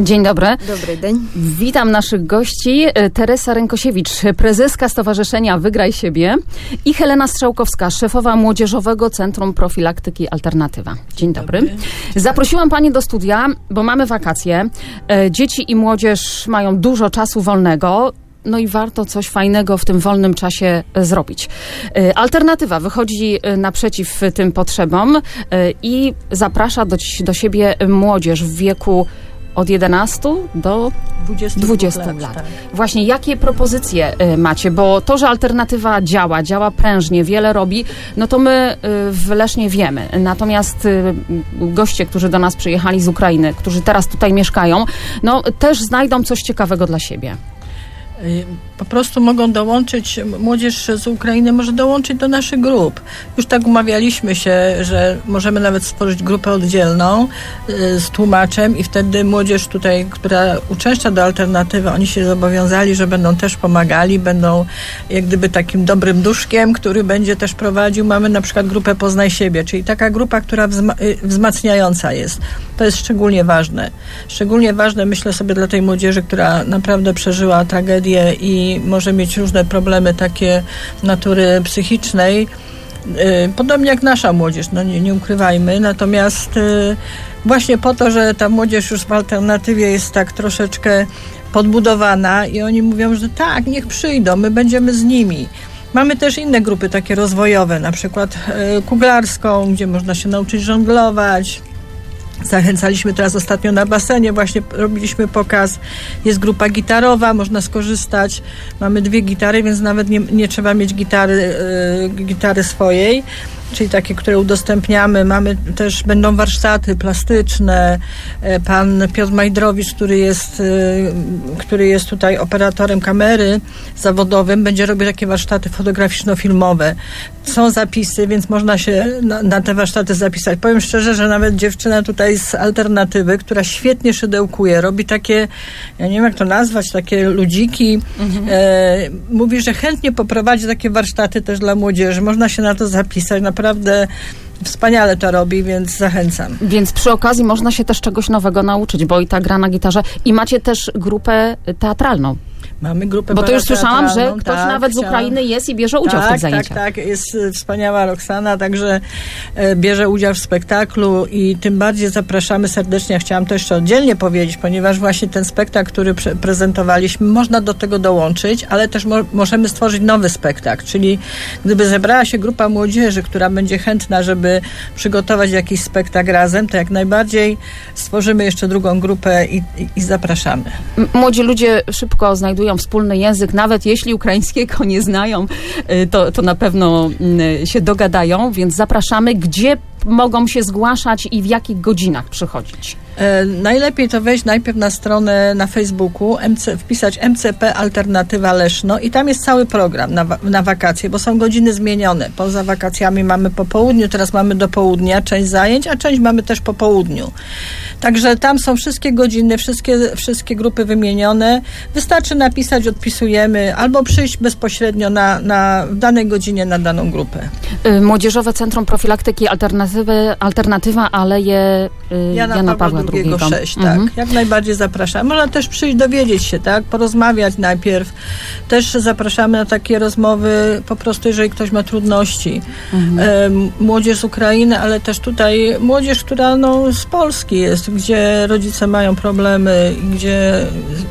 Dzień dobry. Dobry dzień. Witam naszych gości. E, Teresa Rękosiewicz, prezeska Stowarzyszenia Wygraj Siebie i Helena Strzałkowska, szefowa Młodzieżowego Centrum Profilaktyki Alternatywa. Dzień dobry. Zaprosiłam Panie do studia, bo mamy wakacje. E, Dzieci i młodzież mają dużo czasu wolnego. No i warto coś fajnego w tym wolnym czasie e, zrobić. Alternatywa wychodzi naprzeciw tym potrzebom i zaprasza do, do siebie młodzież w wieku od 11 do 20, 20 lat. Tak. Właśnie jakie propozycje y, macie? Bo to, że alternatywa działa, działa prężnie, wiele robi, no to my y, w Lesznie wiemy. Natomiast y, goście, którzy do nas przyjechali z Ukrainy, którzy teraz tutaj mieszkają, no też znajdą coś ciekawego dla siebie. Y, Po prostu mogą dołączyć, młodzież z Ukrainy może dołączyć do naszych grup. Już tak umawialiśmy się, że możemy nawet stworzyć grupę oddzielną y, z tłumaczem i wtedy młodzież tutaj, która uczęszcza do alternatywy, oni się zobowiązali, że będą też pomagali, będą jak gdyby takim dobrym duszkiem, który będzie też prowadził. Mamy na przykład grupę Poznaj siebie, czyli taka grupa, która wzma- y, wzmacniająca jest. To jest szczególnie ważne. Szczególnie ważne myślę sobie dla tej młodzieży, która naprawdę przeżyła tragedię i może mieć różne problemy takie natury psychicznej. Y, Podobnie jak nasza młodzież, no nie, nie ukrywajmy. Natomiast y, właśnie po to, że ta młodzież już w alternatywie jest tak troszeczkę podbudowana i oni mówią, że tak, niech przyjdą, my będziemy z nimi. Mamy też inne grupy takie rozwojowe, na przykład y, kuglarską, gdzie można się nauczyć żonglować, Zachęcaliśmy teraz ostatnio na basenie, właśnie robiliśmy pokaz. Jest grupa gitarowa, można skorzystać. Mamy dwie gitary, więc nawet nie, nie trzeba mieć gitary, y, gitary swojej, czyli takie, które udostępniamy. Mamy też, będą warsztaty plastyczne. E, Pan Piotr Majdrowicz, który jest, y, który jest tutaj operatorem kamery zawodowym, będzie robił takie warsztaty fotograficzno-filmowe. Są zapisy, więc można się na, na te warsztaty zapisać. Powiem szczerze, że nawet dziewczyna tutaj z alternatywy, która świetnie szydełkuje, robi takie, ja nie wiem jak to nazwać, takie ludziki, e, mówi, że chętnie poprowadzi takie warsztaty też dla młodzieży. Można się na to zapisać. Naprawdę wspaniale to robi, więc zachęcam. Więc przy okazji można się też czegoś nowego nauczyć, bo i ta gra na gitarze. I macie też grupę teatralną. Mamy grupę Bo to już słyszałam, że ktoś tak, nawet z Ukrainy jest i bierze udział w tak, tych zajęciach. Tak, tak, jest wspaniała Roxana, także e, bierze udział w spektaklu i tym bardziej zapraszamy serdecznie. Chciałam to jeszcze oddzielnie powiedzieć, ponieważ właśnie ten spektakl, który prezentowaliśmy, można do tego dołączyć, ale też mo- możemy stworzyć nowy spektakl, czyli gdyby zebrała się grupa młodzieży, która będzie chętna, żeby przygotować jakiś spektakl razem, to jak najbardziej stworzymy jeszcze drugą grupę i, i, i zapraszamy. Młodzi ludzie szybko znajdują wspólny język, nawet jeśli ukraińskiego nie znają, y, to, to na pewno y, się dogadają, więc zapraszamy, gdzie mogą się zgłaszać i w jakich godzinach przychodzić. E, najlepiej to wejść najpierw na stronę na Facebooku, MC, wpisać MCP Alternatywa Leszno i tam jest cały program na, na wakacje, bo są godziny zmienione. Poza wakacjami mamy po południu, teraz mamy do południa część zajęć, a część mamy też po południu. Także tam są wszystkie godziny, wszystkie, wszystkie grupy wymienione. Wystarczy napisać, odpisujemy, albo przyjść bezpośrednio na, na, w danej godzinie na daną grupę. Y, Młodzieżowe Centrum Profilaktyki Alternatywy, Alternatywa Aleje y, Jana, Jana, Pawła, Pawła II, II. 6, tak. Mhm. Jak najbardziej zapraszam. Można też przyjść, dowiedzieć się, tak? Porozmawiać najpierw. Też zapraszamy na takie rozmowy, po prostu jeżeli ktoś ma trudności. Mhm. Młodzież z Ukrainy, ale też tutaj młodzież, która no, z Polski jest, gdzie rodzice mają problemy, gdzie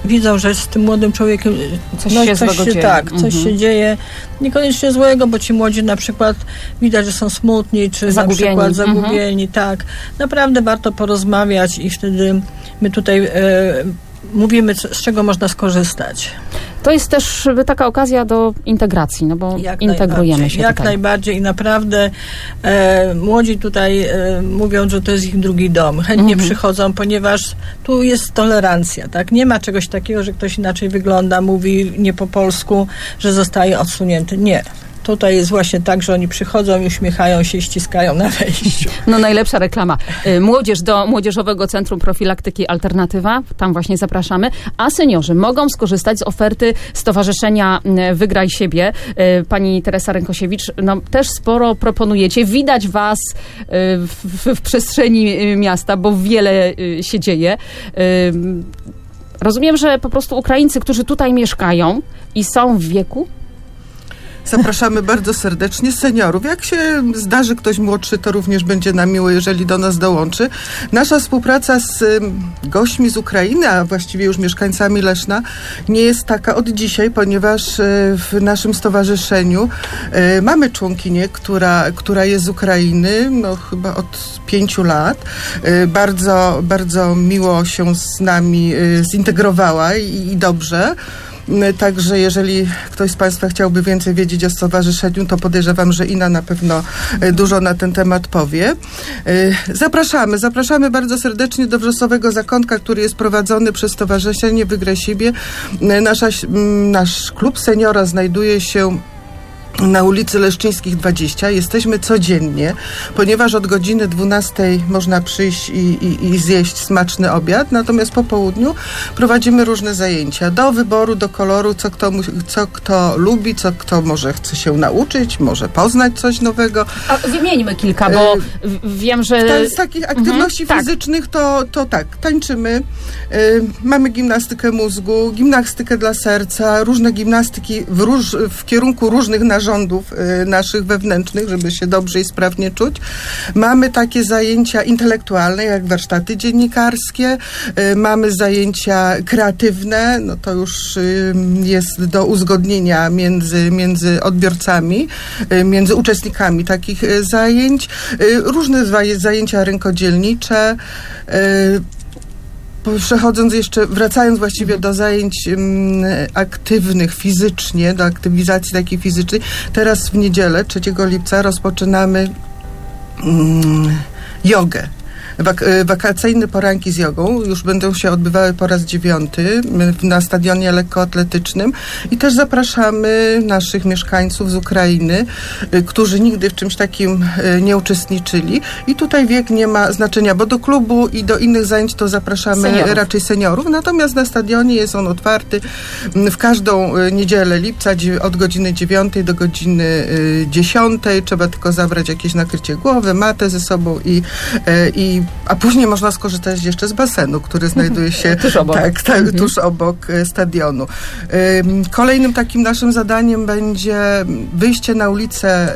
widzą, że z tym młodym człowiekiem Coś się złego dzieje. Tak, coś Mhm. się dzieje. Niekoniecznie złego, bo ci młodzi na przykład widać, że są smutni, czy Zagubieni. na przykład Mhm. zagubieni, tak. Naprawdę warto porozmawiać i wtedy my tutaj e, mówimy, z czego można skorzystać. To jest też taka okazja do integracji, no bo Jak integrujemy się Jak tutaj. najbardziej i naprawdę e, młodzi tutaj e, mówią, że to jest ich drugi dom. Chętnie Mhm. przychodzą, ponieważ tu jest tolerancja, tak? Nie ma czegoś takiego, że ktoś inaczej wygląda, mówi nie po polsku, że zostaje odsunięty. Nie. Tutaj jest właśnie tak, że oni przychodzą i uśmiechają się i ściskają na wejściu. No najlepsza reklama. Y, Młodzież do Młodzieżowego Centrum Profilaktyki Alternatywa, tam właśnie zapraszamy, a seniorzy mogą skorzystać z oferty Stowarzyszenia y, Wygraj Siebie. Y, Pani Teresa Rękosiewicz, no też sporo proponujecie. Widać was y, w, w przestrzeni miasta, bo wiele się dzieje. Rozumiem, że po prostu Ukraińcy, którzy tutaj mieszkają i są w wieku, Zapraszamy bardzo serdecznie seniorów. Jak się zdarzy ktoś młodszy, to również będzie nam miło, jeżeli do nas dołączy. Nasza współpraca z gośćmi z Ukrainy, a właściwie już mieszkańcami Leszna, nie jest taka od dzisiaj, ponieważ y, w naszym stowarzyszeniu y, mamy członkinię, która, która jest z Ukrainy, no chyba od pięciu lat. Y, Bardzo, bardzo miło się z nami zintegrowała i, i dobrze. Mm, Także jeżeli ktoś z Państwa chciałby więcej wiedzieć o stowarzyszeniu, to podejrzewam, że Ina na pewno e, dużo na ten temat powie. E, Zapraszamy, zapraszamy bardzo serdecznie do Wrzosowego Zakątka, który jest prowadzony przez Stowarzyszenie Wygraj Siebie. E, Nasza, m, nasz klub seniora znajduje się na ulicy Leszczyńskich 20. Jesteśmy codziennie, ponieważ od godziny 12 można przyjść i, i, i zjeść smaczny obiad, natomiast po południu prowadzimy różne zajęcia do wyboru, do koloru, co kto, co kto lubi, co kto może chce się nauczyć, może poznać coś nowego. a wymieńmy kilka, bo w- wiem, że... Z takich aktywności tak. fizycznych to, to tak, tańczymy, y, mamy gimnastykę mózgu, gimnastykę dla serca, różne gimnastyki w, róż, w kierunku różnych narządów y, naszych wewnętrznych, żeby się dobrze i sprawnie czuć. Mamy takie zajęcia intelektualne, jak warsztaty dziennikarskie, y, mamy zajęcia kreatywne, no to już y, jest do uzgodnienia między, między odbiorcami, między uczestnikami takich zajęć, różne zajęcia rękodzielnicze, po- Przechodząc jeszcze, wracając właściwie do zajęć aktywnych fizycznie, do aktywizacji takiej fizycznej, teraz w niedzielę, 3 lipca, rozpoczynamy jogę. Wak- y, wakacyjne poranki z jogą już będą się odbywały po raz dziewiąty m, na stadionie lekkoatletycznym i też zapraszamy naszych mieszkańców z Ukrainy, y, którzy nigdy w czymś takim y, nie uczestniczyli i tutaj wiek nie ma znaczenia, bo do klubu i do innych zajęć to zapraszamy Seniorów. raczej seniorów, natomiast na stadionie jest on otwarty m, w każdą y, niedzielę lipca od godziny 9 do godziny y, 10. Trzeba tylko zabrać jakieś nakrycie głowy, matę ze sobą i, y, i a później można skorzystać jeszcze z basenu, który znajduje się Tuż obok. Tak, tak Mhm. tuż obok y, stadionu. Ym, Kolejnym takim naszym zadaniem będzie wyjście na ulicę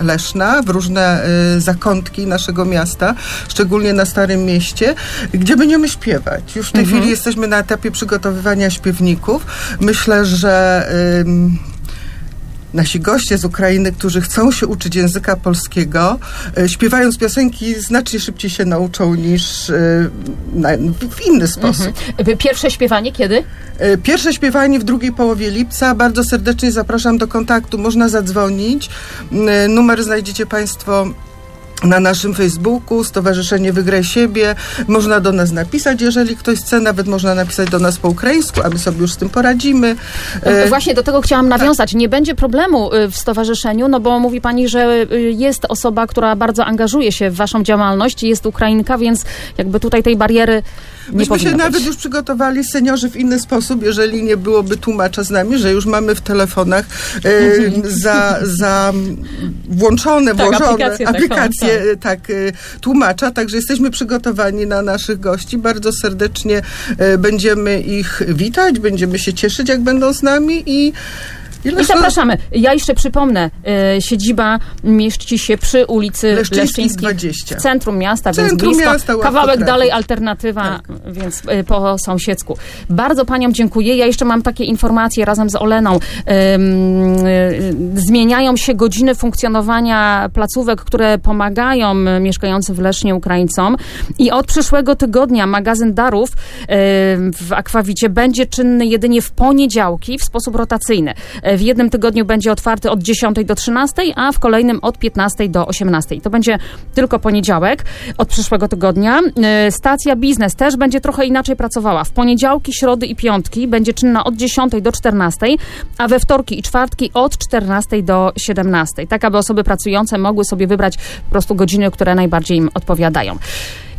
Leszna, w różne y, zakątki naszego miasta, szczególnie na Starym Mieście, gdzie będziemy śpiewać. Już w tej Mhm. chwili jesteśmy na etapie przygotowywania śpiewników. Myślę, że nasi goście z Ukrainy, którzy chcą się uczyć języka polskiego, e, śpiewając piosenki, znacznie szybciej się nauczą niż e, w inny sposób. Mhm. Pierwsze śpiewanie kiedy? E, Pierwsze śpiewanie w drugiej połowie lipca. Bardzo serdecznie zapraszam do kontaktu. Można zadzwonić. E, Numer znajdziecie Państwo na naszym Facebooku, Stowarzyszenie Wygraj Siebie. Można do nas napisać, jeżeli ktoś chce. Nawet można napisać do nas po ukraińsku, a my sobie już z tym poradzimy. E, Właśnie do tego chciałam nawiązać. Nie będzie problemu y, w stowarzyszeniu, no bo mówi pani, że y, jest osoba, która bardzo angażuje się w waszą działalność, jest Ukrainka, więc jakby tutaj tej bariery Myśmy się powinno nawet być. już przygotowali seniorzy w inny sposób, jeżeli nie byłoby tłumacza z nami, że już mamy w telefonach e, za, za włączone, Tak, włożone aplikacje taką, aplikacje e, tak, e, tłumacza, także jesteśmy przygotowani na naszych gości. Bardzo serdecznie będziemy ich witać, będziemy się cieszyć, jak będą z nami i i zapraszamy. Ja jeszcze przypomnę, y, siedziba mieści się przy ulicy Leszczyńskiej 20. w centrum miasta, więc Centrum blisko. miasta, Kawałek dalej alternatywa, więc y, po sąsiedzku. Bardzo paniom dziękuję. Ja jeszcze mam takie informacje razem z Oleną. Y, zmieniają się godziny funkcjonowania placówek, które pomagają mieszkającym w Lesznie Ukraińcom i od przyszłego tygodnia magazyn darów w Akwawicie będzie czynny jedynie w poniedziałki w sposób rotacyjny. Y, W jednym tygodniu będzie otwarty od 10 do 13, a w kolejnym od 15 do 18. To będzie tylko poniedziałek od przyszłego tygodnia. E, Stacja biznes też będzie trochę inaczej pracowała. W poniedziałki, środy i piątki będzie czynna od 10 do 14, a we wtorki i czwartki od 14 do 17. Tak, aby osoby pracujące mogły sobie wybrać po prostu godziny, które najbardziej im odpowiadają.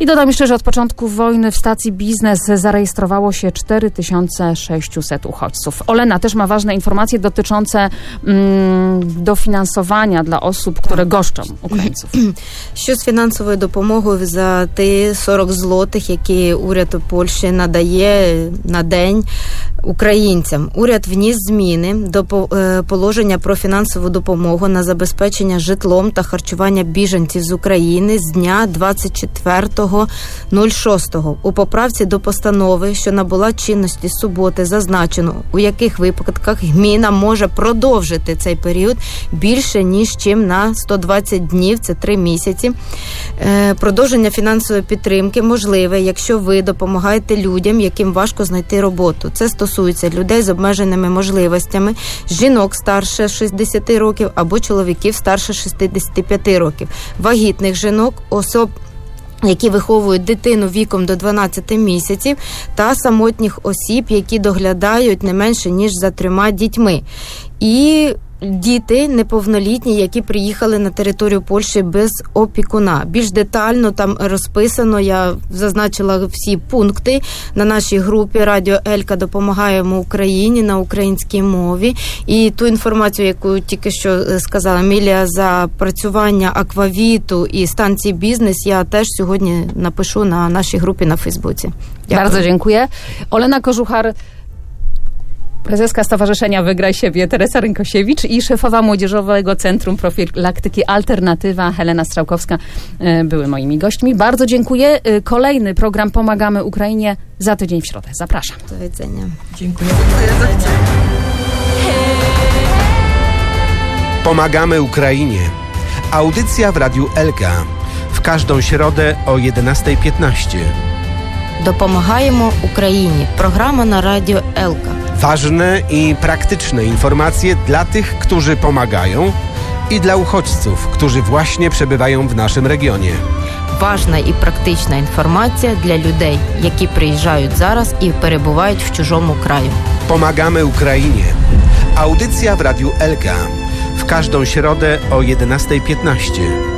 I dodam jeszcze, że od początku wojny w stacji biznes zarejestrowało się 4600 uchodźców. Olena też ma ważne informacje dotyczące mm, dofinansowania dla osób, które goszczą Ukraińców. Що з фінансовою допомогою за ті 40 злотих, які уряд Польщі надає на день українцям? Уряд вніс зміни до е, положення про фінансову допомогу на забезпечення житлом та харчування біженців з України з дня 24.06. У поправці до постанови, що набула чинності суботи, зазначено, у яких випадках гміна може продовжити цей період більше ніж чим на 120 днів, це 3 місяці. Е, Продовження фінансової підтримки можливе, якщо ви допомагаєте людям, яким важко знайти роботу. Це стосується людей з обмеженими можливостями, жінок старше 60 років або чоловіків старше 65 років, вагітних жінок, особ. Які виховують дитину віком до 12 місяців, та самотніх осіб, які доглядають не менше ніж за трьома дітьми, і діти неповнолітні, які приїхали на територію Польщі без опікуна. Більш детально там розписано. Я зазначила всі пункти на нашій групі Радіо Елька допомагаємо Україні на українській мові. І ту інформацію, яку тільки що е, сказала Мілія за працювання аквавіту і станції бізнес, я теж сьогодні напишу на нашій групі на Фейсбуці. Дякую. Bardzo dziękuję. Olena Kożuchar, prezeska Stowarzyszenia Wygraj Siebie, Teresa Rynkosiewicz i szefowa Młodzieżowego Centrum Profilaktyki Alternatywa Helena Strzałkowska e, były moimi gośćmi. Bardzo dziękuję. E, Kolejny program Pomagamy Ukrainie za tydzień w środę. Zapraszam. До widzenia. Dziękuję. Pomagamy Ukrainie. Audycja w Radiu Elka. W każdą środę o 11.15. Допомагаємо Україні. Програма на радіо Елка. Ważne i praktyczne informacje dla tych, którzy pomagają i dla uchodźców, którzy właśnie przebywają w naszym regionie. Важна і практична інформація для людей, які приїжджають зараз і перебувають в чужому краю. Pomagamy Ukrainie. Audycja w Radiu Elka. W każdą środę o 11.15.